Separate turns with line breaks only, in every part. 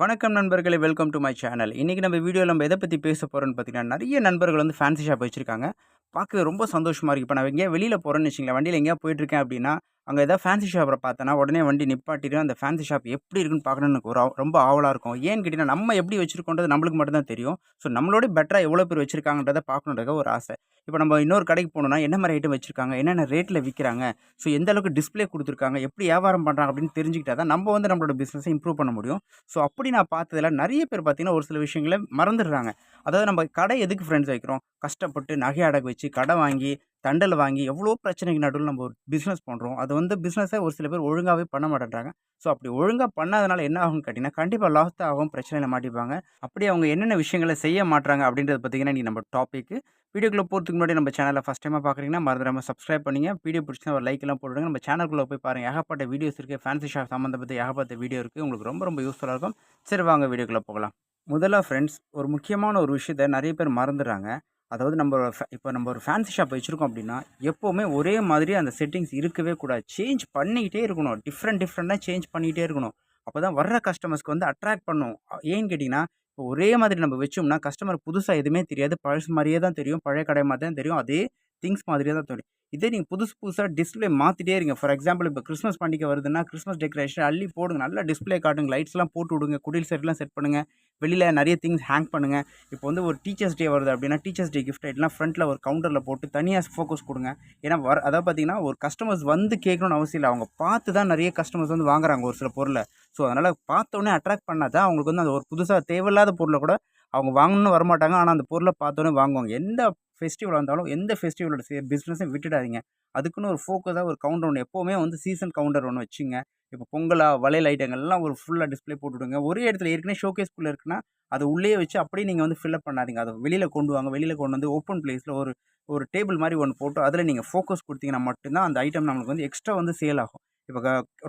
வணக்கம் நண்பர்களே welcome to my channel இன்றைக்கி நம்ம வீடியோவில் நம்ம எதை பற்றி பேச போகிறோன்னு பார்த்தீங்கன்னா நிறைய நண்பர்கள் வந்து ஃபேன்சி ஷாப் வச்சுருக்காங்க. பார்க்கவே ரொம்ப சந்தோஷமாக இருக்குது இப்போ நான் எங்கேயா வெளியில் போகிறேன்னு வச்சுங்களேன் வண்டியில் எங்கேயா போயிட்டுருக்கேன் அப்படின்னா அங்கே ஏதாவது ஃபேன்சி ஷாப்பை பார்த்தேன்னா உடனே வண்டி நிப்பாட்டிட்டு அந்த ஃபேன்சி ஷாப் எப்படி இருக்குன்னு பார்க்கணும்னு எனக்கு ஒரு ரொம்ப ஆவலாக இருக்கும். ஏன்னு கேட்டிங்கன்னா நம்ம எப்படி வச்சுருக்கோன்றது நம்மளுக்கு மட்டும்தான் தெரியும். ஸோ நம்மளோட பெட்டராக எவ்வளோ பேர் வச்சுருக்காங்கன்றதை பார்க்கணுன்றத ஒரு ஆசை. இப்போ நம்ம இன்னொரு கடைக்கு போகணுன்னா என்ன மாதிரி ஐட்டம் வச்சுருக்காங்க? என்னென்ன ரேட்டில் விற்கிறாங்க ஸோ எந்த அளவுக்கு டிஸ்ப்ளே கொடுத்துருக்காங்க? எப்படி வியாபாரம் பண்ணுறாங்க அப்படின்னு தெரிஞ்சுக்கிட்டா தான் நம்ம வந்து நம்மளோட பிஸ்னஸை இம்ப்ரூவ் பண்ண முடியும். ஸோ அப்படி நான் பார்த்ததில் நிறைய பேர் பார்த்தீங்கன்னா ஒரு சில விஷயங்களை மறந்துடுறாங்க. அதாவது நம்ம கடை எதுக்கு ஃப்ரெண்ட்ஸ் வைக்கிறோம்? கஷ்டப்பட்டு நகை அடகு வச்சு கடை வாங்கி தண்டல் வாங்கி எவ்வளோ பிரச்சனைக்கு நடுவில் நம்ம ஒரு பிஸ்னஸ் பண்ணுறோம் அது வந்து பிஸ்னஸை ஒரு சில பேர் ஒழுங்காகவே பண்ண மாட்டேன்றாங்க. ஸோ அப்படி ஒழுங்காக பண்ணாதனால என்ன ஆகும்னு கேட்டிங்கன்னா கண்டிப்பாக லாஸ் தான் ஆகும் பிரச்சனையில் மாட்டிப்பாங்க. அப்படி அவங்க என்னென்ன விஷயங்களை செய்ய மாட்டாங்க அப்படின்றத பார்த்தீங்கன்னா நீ நம்ம டாப்பிக்கு வீடியோக்குள்ளே போகிறதுக்கு முன்னாடி நம்ம சேனலை ஃபஸ்ட் டைமாக பார்க்குறீங்கன்னா மறந்துடாம சப்ஸ்கிரைப் பண்ணிங்க. வீடியோ பிடிச்சினா ஒரு லைக் எல்லாம் நம்ம சேனல்குள்ளே போய் பாருங்கள் ஏகப்பட்ட வீடியோஸ் இருக்குது ஃபேன்சி ஷாப் சம்மந்தப்பட்ட ஏகப்பட்ட வீடியோ இருக்குது உங்களுக்கு ரொம்ப ரொம்ப யூஸ்ஃபுல்லாக இருக்கும். சரி வாங்க வீடியோக்குள்ளே போகலாம். முதல்ல ஃப்ரெண்ட்ஸ் ஒரு முக்கியமான ஒரு விஷயத்த நிறைய பேர் மறந்துடுறாங்க. அதாவது நம்ம இப்போ நம்ம ஒரு ஃபேன்சி ஷாப் வச்சுருக்கோம் அப்படின்னா எப்போவுமே ஒரே மாதிரி அந்த செட்டிங்ஸ் இருக்கவே கூடாது. சேஞ்ச் பண்ணிக்கிட்டே இருக்கணும். டிஃப்ரெண்ட் டிஃப்ரெண்ட்டாக சேஞ்ச் பண்ணிக்கிட்டே இருக்கணும். அப்போ தான் வர்ற கஸ்டமர்ஸ்க்கு வந்து அட்ராக்ட் பண்ணும். ஏன்னு கேட்டிங்கன்னா இப்போ ஒரே மாதிரி நம்ம வச்சோம்னா கஸ்டமர் புதுசாக எதுவுமே தெரியாது. பழசு மாதிரியே தான் தெரியும். பழைய கடை மாதிரி தான் தெரியும். அதே திங்ஸ் மாதிரியே தான் தெரியும். இதே நீங்கள் புதுசு புதுசாக டிஸ்ப்ளே மாற்றிட்டே இருங்க. ஃபார் எக்ஸாம்பிள் இப்போ கிறிஸ்மஸ் பண்டிகை வருதுன்னா கிறிஸ்மஸ் டெக்கரேஷன் அள்ளி போடுங்க. நல்லா டிஸ்ப்ளே காட்டுங்க. லைட்ஸ்லாம் போட்டு விடுங்க. குடில் செட்லாம் செட் பண்ணுங்கள் வெளியில் நிறைய திங்ஸ் ஹேங் பண்ணுங்கள் இப்போ வந்து ஒரு டீச்சர்ஸ் டே வருது அப்படின்னா டீச்சர்ஸ் டே கிஃப்ட் ஐட்லாம் ஃப்ரண்ட்டில் ஒரு கவுண்டரில் போட்டு தனியாக ஃபோக்கஸ் கொடுங்க. ஏன்னா வர அதாவது பார்த்தீங்கன்னா ஒரு கஸ்டமர்ஸ் வந்து கேட்கணும்னு அவசியம் இல்லை. அவங்க பார்த்து தான் நிறைய கஸ்டமர்ஸ் வந்து வாங்குறாங்க ஒரு சில பொருளை. ஸோ அதனால் பார்த்தோன்னே அட்ராக்ட் பண்ணாதான் அவங்களுக்கு வந்து அந்த ஒரு புதுசாக தேவையில்லாத பொருளை கூட அவங்க வாங்கணும்னு வரமாட்டாங்க. ஆனால் அந்த பொருளை பார்த்தோன்னே வாங்குவாங்க. எந்த ஃபெஸ்டிவல் வந்தாலும் எந்த ஃபெஸ்டிவலோட பிஸ்னஸும் விட்டுடாதீங்க. அதுக்குன்னு ஒரு ஃபோக்கஸாக ஒரு கவுண்டர் ஒன்று எப்போவுமே வந்து சீசன் கவுண்டர் ஒன்று வச்சுங்க. இப்போ பொங்கலாக வளையல் ஐட்டங்கள்லாம் ஒரு ஃபுல்லாக டிஸ்ப்ளே போட்டுவிடுங்க ஒரே இடத்துல ஏற்கனவே ஷோகேஸ்குள்ளே இருக்குன்னா அது உள்ளே வச்சு அப்படியே நீங்கள் வந்து ஃபில்அப் பண்ணாதீங்க. அதை வெளியில் கொண்டு வாங்க. வெளியில் கொண்டு வந்து ஓப்பன் பிளேஸில் ஒரு ஒரு டேபிள் மாதிரி ஒன்று போட்டு அதில் நீங்கள் ஃபோக்கஸ் கொடுத்தீங்கன்னா மட்டும்தான் அந்த ஐட்டம் நம்மளுக்கு வந்து எக்ஸ்ட்ரா வந்து சேல் ஆகும். இப்போ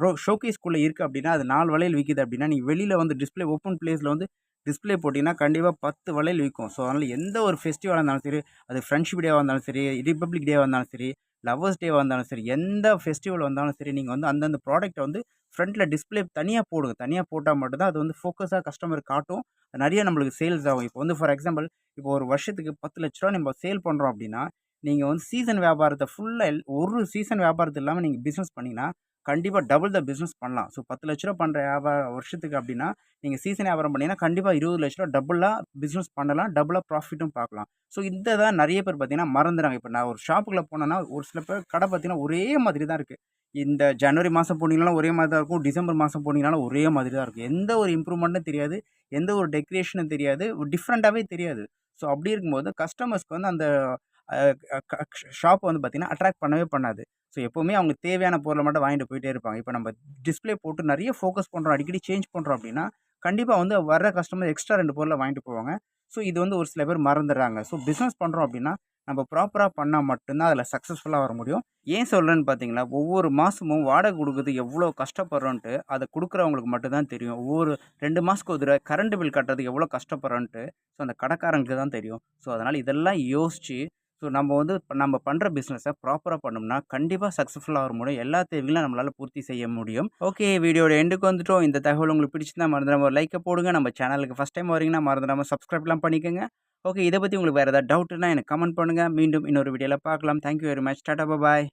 ரோ ஷோகேஸ்குள்ளே இருக்குது அப்படின்னா அது நாலு வளையல் விற்கிது அப்படின்னா நீங்கள் வெளியில் வந்து டிஸ்பிளே ஓப்பன் பிளேஸில் வந்து டிஸ்ப்ளே போட்டிங்கன்னா கண்டிப்பாக பத்து வளையல் விற்கும் ஸோ அதனால் எந்த ஒரு ஃபெஸ்டிவலாக இருந்தாலும் சரி அது ஃப்ரெண்ட்ஷிப் டேவாக இருந்தாலும் சரி ரிப்பப்ளிக் டேவாக இருந்தாலும் சரி லவ்வர்ஸ் டேவாக இருந்தாலும் சரி எந்த ஃபெஸ்டிவல் வந்தாலும் சரி நீங்கள் வந்து அந்தந்த ப்ராடக்ட்டை வந்து ஃப்ரண்ட்டில் டிஸ்ப்ளே தனியாக போடுங்க. தனியாக போட்டால் மட்டும்தான் அது வந்து ஃபோக்கஸாக கஸ்டமர் காட்டும். நிறைய நம்மளுக்கு சேல்ஸ் ஆகும். இப்போ வந்து ஃபார் எக்ஸாம்பிள் இப்போ ஒரு வருஷத்துக்கு பத்து லட்ச ரூபா நம்ம சேல் பண்ணுறோம் அப்படின்னா நீங்கள் வந்து சீசன் வியாபாரத்தை ஃபுல்லாக ஒரு சீசன் வியாபாரத்து இல்லாமல் நீங்கள் பிஸ்னஸ் பண்ணிங்கன்னா கண்டிப்பாக டபுள் த பிஸ்னஸ் பண்ணலாம். ஸோ பத்து லட்ச ரூபா பண்ணுற வியாபாரம் வருஷத்துக்கு அப்படின்னா நீங்கள் சீசன் வியாபாரம் பண்ணிங்கன்னா கண்டிப்பாக இருபது லட்ச ரூபா டபுளாக பிஸ்னஸ் பண்ணலாம் டபுளாக ப்ராஃபிட்டும் பார்க்கலாம். ஸோ இந்த தான் நிறைய பேர் பார்த்தீங்கன்னா மறந்துடுறாங்க இப்போ நான் ஒரு ஷாப்புக்குள்ளே போனேன்னா ஒரு சில பேர் கடை பார்த்தீங்கன்னா ஒரே மாதிரி தான் இருக்குது இந்த ஜனவரி மாதம் போனீங்கனாலும் ஒரே மாதிரி தான் இருக்கும். டிசம்பர் மாதம் போனீங்கனாலும் ஒரே மாதிரி தான் இருக்கும். எந்த ஒரு இம்ப்ரூவ்மெண்ட்டும் தெரியாது. எந்த ஒரு டெக்கரேஷனும் தெரியாது. டிஃப்ரெண்ட்டாகவே தெரியாது. ஸோ அப்படி இருக்கும்போது கஸ்டமர்ஸ்க்கு வந்து அந்த ஷாப் வந்து பார்த்திங்கன்னா அட்ராக்ட் பண்ணவே பண்ணாது. ஸோ எப்போவுமே அவங்க தேவையான பொருளை மட்டும் வாங்கிட்டு போயிட்டே இருப்பாங்க. இப்போ நம்ம டிஸ்ப்ளே போட்டு நிறைய ஃபோக்கஸ் பண்ணுறோம் அடிக்கடி சேஞ்ச் பண்ணுறோம் அப்படின்னா கண்டிப்பாக வந்து வர்ற கஸ்டமர் எக்ஸ்ட்ரா ரெண்டு பொருளை வாங்கிட்டு போவாங்க. ஸோ இது வந்து ஒரு சில பேர் மறந்துடுறாங்க. ஸோ பிஸ்னஸ் பண்ணுறோம் அப்படின்னா நம்ம ப்ராப்பராக பண்ணால் மட்டும்தான் அதில் சக்ஸஸ்ஃபுல்லாக வர முடியும். ஏன் சொல்கிறேன்னு பார்த்தீங்கன்னா ஒவ்வொரு மாதமும் வாடகை கொடுக்குறது எவ்வளோ கஷ்டப்படுறோன்ட்டு அதை கொடுக்குறவங்களுக்கு மட்டும்தான் தெரியும். ஒவ்வொரு ரெண்டு மாதத்துக்கு ஒரு தடவை கரண்ட் பில் கட்டுறதுக்கு எவ்வளோ கஷ்டப்படுறோன்ட்டு ஸோ அந்த கடைக்காரங்களுக்கு தான் தெரியும். ஸோ அதனால் இதெல்லாம் யோசித்து ஸோ நம்ம வந்து இப்போ நம்ம பண்ணுற பிஸ்னஸை ப்ராப்பராக பண்ணோம்னா கண்டிப்பாக சக்ஸஸ்ஃபுல்லாக வர முடியும் எல்லா தேவைகளும் நம்மளால் பூர்த்தி செய்ய முடியும். ஓகே வீடியோட எண்டுக்கு வந்துட்டோம். இந்த தகவல் உங்களுக்கு பிடிச்சிருந்தா மறந்துடாம ஒரு லைக்கை போடுங்க. நம்ம சேனலுக்கு ஃபஸ்ட் டைம் வரீங்கன்னா மறந்துடாம சப்ஸ்கிரைப்லாம் பண்ணிக்கோங்க. ஓகே இதை பற்றி உங்களுக்கு வேறு ஏதாவது டவுட்னா எனக்கு கமெண்ட் பண்ணுங்கள் மீண்டும் இன்னொரு வீடியோவில் பார்க்கலாம். Thank you very much tata bye